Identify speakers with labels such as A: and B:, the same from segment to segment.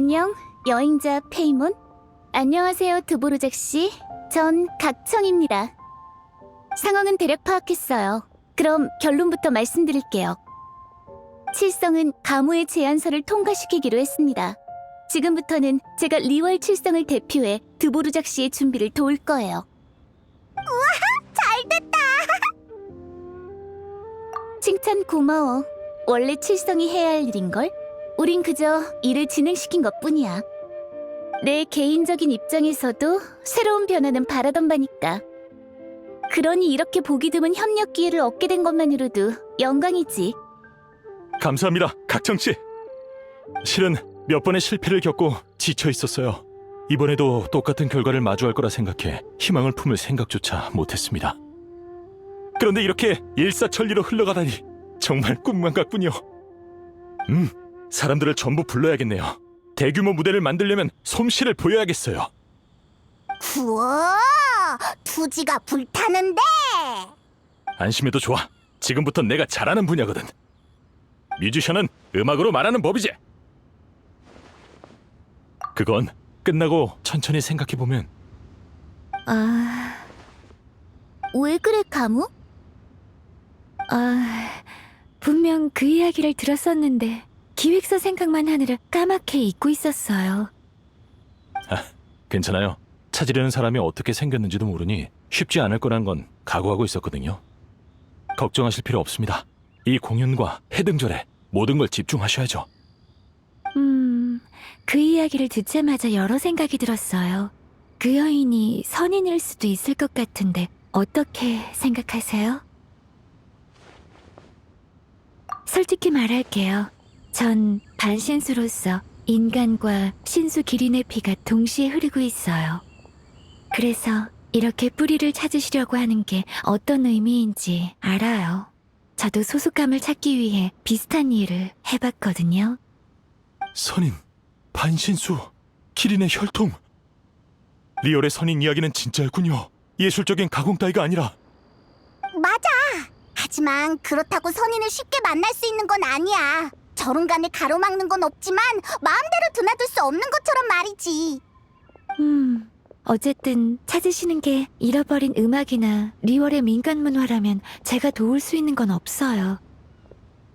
A: 안녕, 여행자 페이몬. 안녕하세요, 드보르작 씨. 전 각청입니다. 상황은 대략 파악했어요. 그럼 결론부터 말씀드릴게요. 칠성은 가무의 제안서를 통과시키기로 했습니다. 지금부터는 제가 리월 칠성을 대표해 드보르작 씨의 준비를 도울 거예요.
B: 잘됐다.
A: 칭찬 고마워. 원래 칠성이 해야 할 일인걸? 우린 그저 일을 진행시킨 것 뿐이야. 내 개인적인 입장에서도 새로운 변화는 바라던 바니까. 그러니 이렇게 보기 드문 협력 기회를 얻게 된 것만으로도 영광이지.
C: 감사합니다, 각청 씨. 실은 몇 번의 실패를 겪고 지쳐 있었어요. 이번에도 똑같은 결과를 마주할 거라 생각해 희망을 품을 생각조차 못했습니다. 그런데 이렇게 일사천리로 흘러가다니 정말 꿈만 같군요. 음, 사람들을 전부 불러야겠네요. 대규모 무대를 만들려면 솜씨를 보여야겠어요.
B: 우와, 투지가 불타는데.
C: 안심해도 좋아. 지금부터 내가 잘하는 분야거든. 뮤지션은 음악으로 말하는 법이지. 그건 끝나고 천천히 생각해 보면
A: 아... 왜 그래, 가무?
D: 아, 분명 그 이야기를 들었었는데 기획서 생각만 하느라 까맣게 잊고 있었어요.
C: 괜찮아요. 찾으려는 사람이 어떻게 생겼는지도 모르니 쉽지 않을 거란 건 각오하고 있었거든요. 걱정하실 필요 없습니다. 이 공연과 해등절에 모든 걸 집중하셔야죠.
D: 음, 그 이야기를 듣자마자 여러 생각이 들었어요. 그 여인이 선인일 수도 있을 것 같은데 어떻게 생각하세요? 솔직히 말할게요. 전 반신수로서 인간과 신수 기린의 피가 동시에 흐르고 있어요. 그래서 이렇게 뿌리를 찾으시려고 하는 게 어떤 의미인지 알아요. 저도 소속감을 찾기 위해 비슷한 일을 해봤거든요.
C: 선인, 반신수, 키린의 혈통. 리얼의 선인 이야기는 진짜였군요. 예술적인 가공 따위가 아니라
B: 맞아. 하지만 그렇다고 선인을 쉽게 만날 수 있는 건 아니야. 저run간에 가로막는 건 없지만 마음대로 드나들 수 없는 것처럼 말이지.
D: 음, 어쨌든 찾으시는 게 잃어버린 음악이나 리월의 민간 문화라면 제가 도울 수 있는 건 없어요.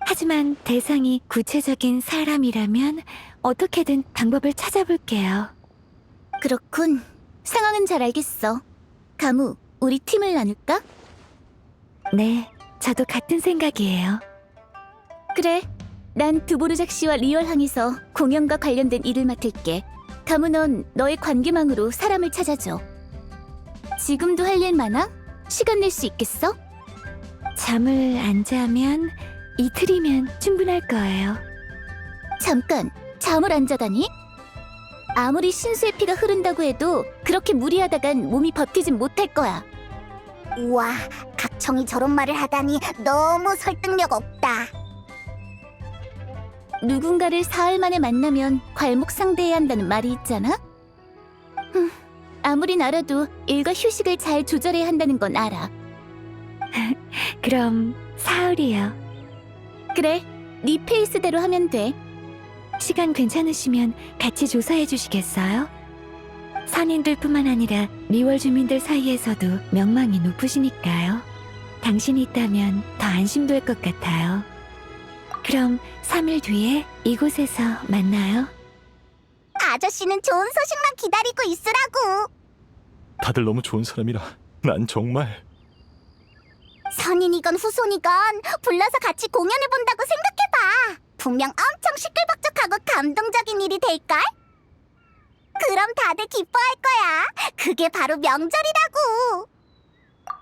D: 하지만 대상이 구체적인 사람이라면 어떻게든 방법을 찾아볼게요.
A: 그렇군. 상황은 잘 알겠어. 가무, 우리 팀을 나눌까?
D: 네, 저도 같은 생각이에요.
A: 그래. 난 드보르작 씨와 리얼항에서 공연과 관련된 일을 맡을게. 가무 넌 너의 관계망으로 사람을 찾아줘. 지금도 할 일 많아? 시간 낼 수 있겠어?
D: 잠을 안 자면 이틀이면 충분할 거예요.
A: 잠깐, 잠을 안 자다니? 아무리 신수의 피가 흐른다고 해도 그렇게 무리하다간 몸이 버티진 못할 거야.
B: 우와, 각청이 저런 말을 하다니 너무 설득력 없다.
A: 누군가를 사흘 만에 만나면 괄목 상대해야 한다는 말이 있잖아? 흠, 아무리 알아도 일과 휴식을 잘 조절해야 한다는 건 알아.
D: 그럼 사흘이요.
A: 그래, 네 페이스대로 하면 돼.
D: 시간 괜찮으시면 같이 조사해 주시겠어요? 선인들뿐만 아니라 리월 주민들 사이에서도 명망이 높으시니까요. 당신이 있다면 더 안심될 것 같아요. 그럼 3일 뒤에 이곳에서 만나요.
B: 아저씨는 좋은 소식만 기다리고 있으라고.
C: 다들 너무 좋은 사람이라 난 정말
B: 선인이건 후손이건 불러서 같이 공연을 본다고 생각해봐. 분명 엄청 시끌벅적하고 감동적인 일이 될걸? 그럼 다들 기뻐할 거야. 그게 바로 명절이라고.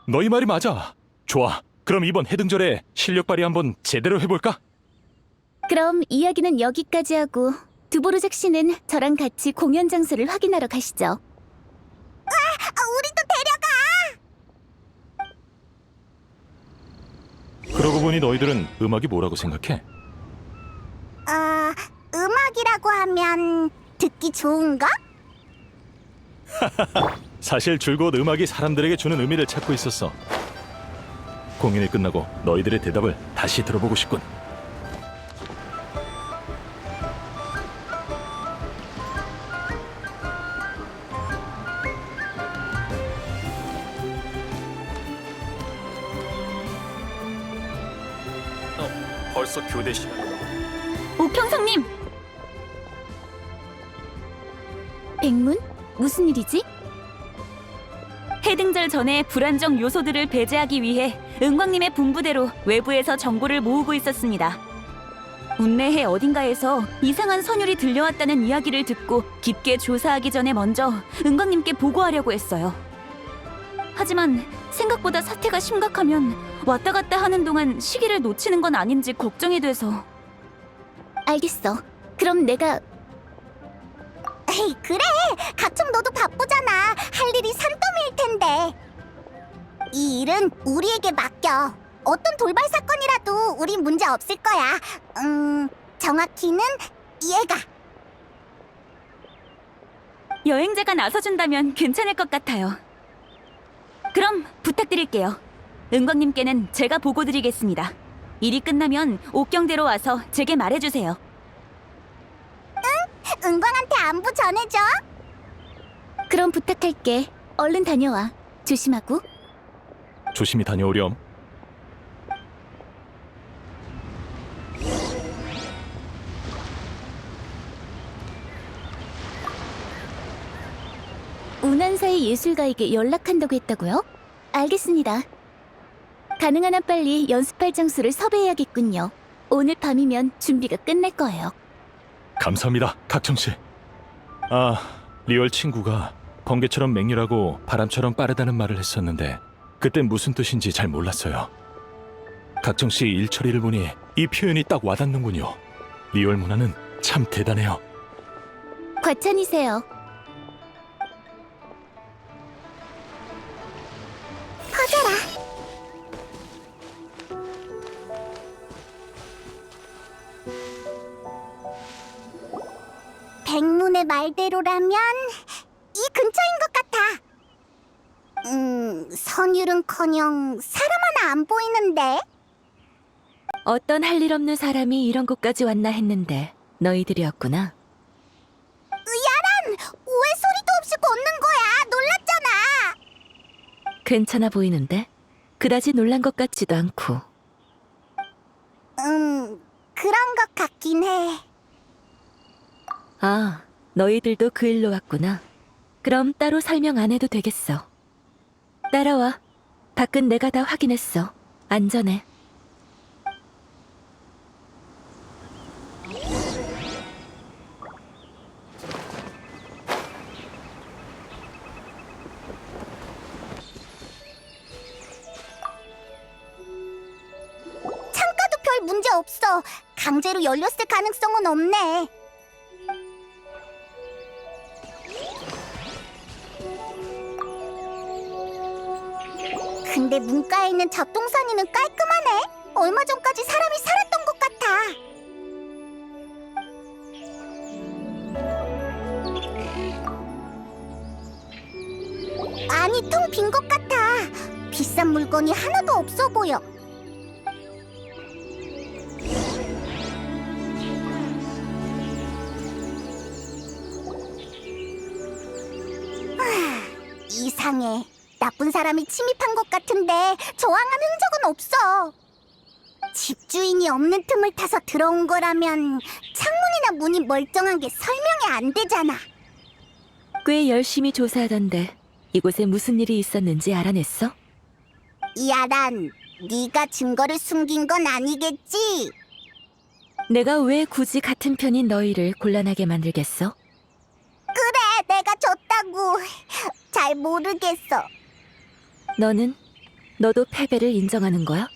C: 너희 말이 맞아. 좋아. 그럼 이번 해등절에 실력 발휘 한번 제대로 해볼까?
A: 그럼 이야기는 여기까지 하고 두보르작 씨는 저랑 같이 공연 장소를 확인하러 가시죠.
B: 아, 우리도 데려가.
C: 그러고 보니 너희들은 음악이 뭐라고 생각해?
B: 어, 음악이라고 하면 듣기 좋은 거?
C: 사실 줄곧 음악이 사람들에게 주는 의미를 찾고 있었어. 공연이 끝나고 너희들의 대답을 다시 들어보고 싶군. 벌써 교대 시간.
A: 옥평성님! 백문? 무슨 일이지?
E: 해등절 전에 불안정 요소들을 배제하기 위해 은광님의 분부대로 외부에서 정보를 모으고 있었습니다. 운내해 어딘가에서 이상한 선율이 들려왔다는 이야기를 듣고 깊게 조사하기 전에 먼저 은광님께 보고하려고 했어요. 하지만 생각보다 사태가 심각하면 왔다 갔다 하는 동안 시기를 놓치는 건 아닌지 걱정이 돼서
A: 알겠어. 그럼 내가
B: 에이, 그래. 각청 너도 바쁘잖아. 할 일이 산더미일 텐데. 이 일은 우리에게 맡겨. 어떤 돌발 사건이라도 우린 문제 없을 거야. 음, 정확히는 얘가.
E: 여행자가 나서준다면 괜찮을 것 같아요. 그럼 부탁드릴게요. 은광님께는 제가 보고 드리겠습니다. 일이 끝나면 옥경대로 와서 제게 말해주세요.
B: 은광한테 안부 전해줘.
A: 그럼 부탁할게. 얼른 다녀와. 조심하고.
C: 조심히 다녀오렴.
A: 예술가에게 연락한다고 했다고요? 알겠습니다. 가능한 한 빨리 연습할 장소를 섭외해야겠군요. 오늘 밤이면 준비가 끝날 거예요.
C: 감사합니다, 각청 씨. 아, 리얼 친구가 번개처럼 맹렬하고 바람처럼 빠르다는 말을 했었는데 그때 무슨 뜻인지 잘 몰랐어요. 각청 씨 일처리를 보니 이 표현이 딱 와닿는군요. 리얼 문화는 참 대단해요.
A: 과찬이세요.
B: 퍼져라. 백문의 말대로라면 이 근처인 것 같아. 음, 선율은커녕 사람 하나 안 보이는데.
E: 어떤 할 일 없는 사람이 이런 곳까지 왔나 했는데 너희들이었구나. 괜찮아 보이는데 그다지 놀란 것 같지도 않고.
B: 음, 그런 것 같긴 해.
E: 아, 너희들도 그 일로 왔구나. 그럼 따로 설명 안 해도 되겠어. 따라와. 밖은 내가 다 확인했어. 안전해.
B: 없어. 강제로 열렸을 가능성은 없네. 근데 문가에 있는 잡동사니는 깔끔하네. 얼마 전까지 사람이 살았던 것 같아. 아니, 통 빈 것 같아. 비싼 물건이 하나도 없어 보여. 사람이 침입한 것 같은데 저항한 흔적은 없어. 집주인이 없는 틈을 타서 들어온 거라면 창문이나 문이 멀쩡한 게 설명이 안 되잖아.
E: 꽤 열심히 조사하던데 이곳에 무슨 일이 있었는지 알아냈어?
B: 야란, 네가 증거를 숨긴 건 아니겠지?
E: 내가 왜 굳이 같은 편인 너희를 곤란하게 만들겠어?
B: 그래, 내가 졌다고. 잘 모르겠어.
E: 너는 너도 패배를 인정하는 거야?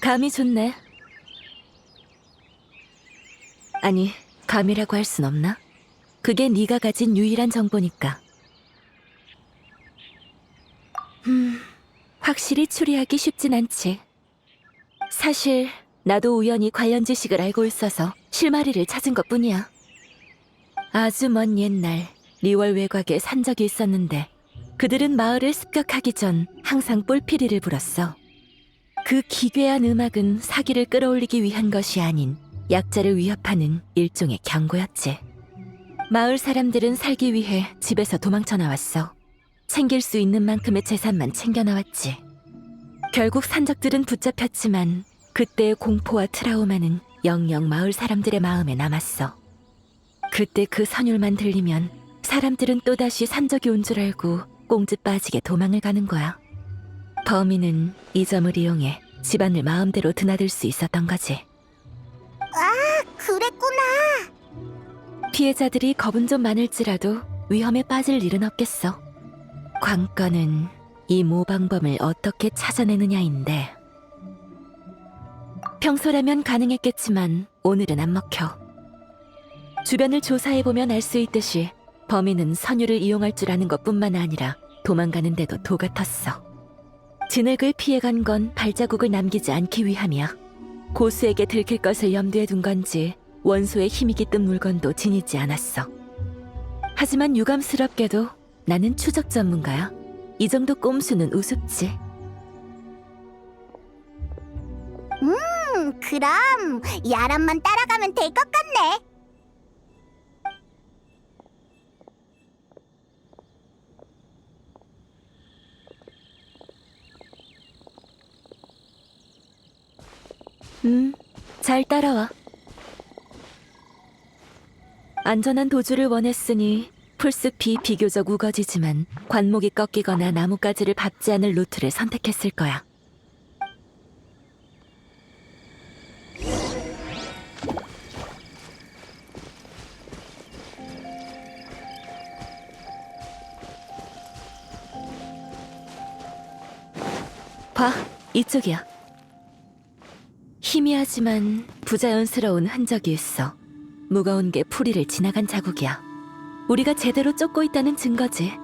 E: 감이 좋네. 아니, 감이라고 할 순 없나? 그게 네가 가진 유일한 정보니까. 음, 확실히 추리하기 쉽진 않지. 사실 나도 우연히 관련 지식을 알고 있어서 실마리를 찾은 것뿐이야. 아주 먼 옛날 리월 외곽에 산 적이 있었는데 그들은 마을을 습격하기 전 항상 뿔피리를 불었어. 그 기괴한 음악은 사기를 끌어올리기 위한 것이 아닌 약자를 위협하는 일종의 경고였지. 마을 사람들은 살기 위해 집에서 도망쳐 나왔어. 챙길 수 있는 만큼의 재산만 챙겨 나왔지. 결국 산적들은 붙잡혔지만 그때의 공포와 트라우마는 영영 마을 사람들의 마음에 남았어. 그때 그 선율만 들리면 사람들은 또다시 산적이 온 줄 알고 꽁지 빠지게 도망을 가는 거야. 범인은 이 점을 이용해 집안을 마음대로 드나들 수 있었던 거지.
B: 그랬구나.
E: 피해자들이 겁은 좀 많을지라도 위험에 빠질 일은 없겠어. 관건은 이 모방범을 어떻게 찾아내느냐인데. 평소라면 가능했겠지만 오늘은 안 먹혀. 주변을 조사해보면 알 수 있듯이 범인은 선유를 이용할 줄 아는 것뿐만 아니라 도망가는데도 도 같았어. 진흙을 피해간 건 발자국을 남기지 않기 위함이야. 고수에게 들킬 것을 염두에 둔 건지 원소의 힘이 깃든 물건도 지니지 않았어. 하지만 유감스럽게도 나는 추적 전문가야. 이 정도 꼼수는 우습지.
B: 음, 그럼 야람만 따라가면 될 것 같네.
E: 음, 잘 따라와. 안전한 도주를 원했으니 풀숲이 비교적 우거지지만 관목이 꺾이거나 나뭇가지를 밟지 않을 루트를 선택했을 거야. 봐, 이쪽이야. 희미하지만 부자연스러운 흔적이 있어. 무거운 게 풀이를 지나간 자국이야. 우리가 제대로 쫓고 있다는 증거지.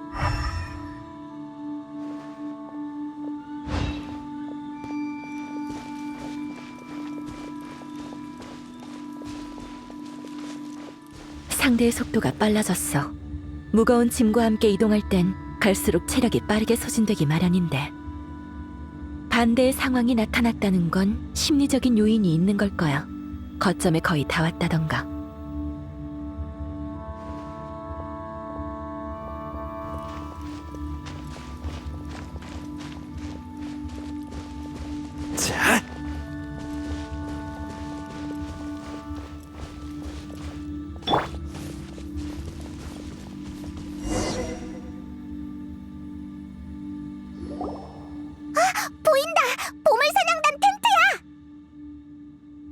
E: 상대의 속도가 빨라졌어. 무거운 짐과 함께 이동할 땐 갈수록 체력이 빠르게 소진되기 마련인데 반대의 상황이 나타났다는 건 심리적인 요인이 있는 걸 거야. 거점에 거의 다 왔다던가.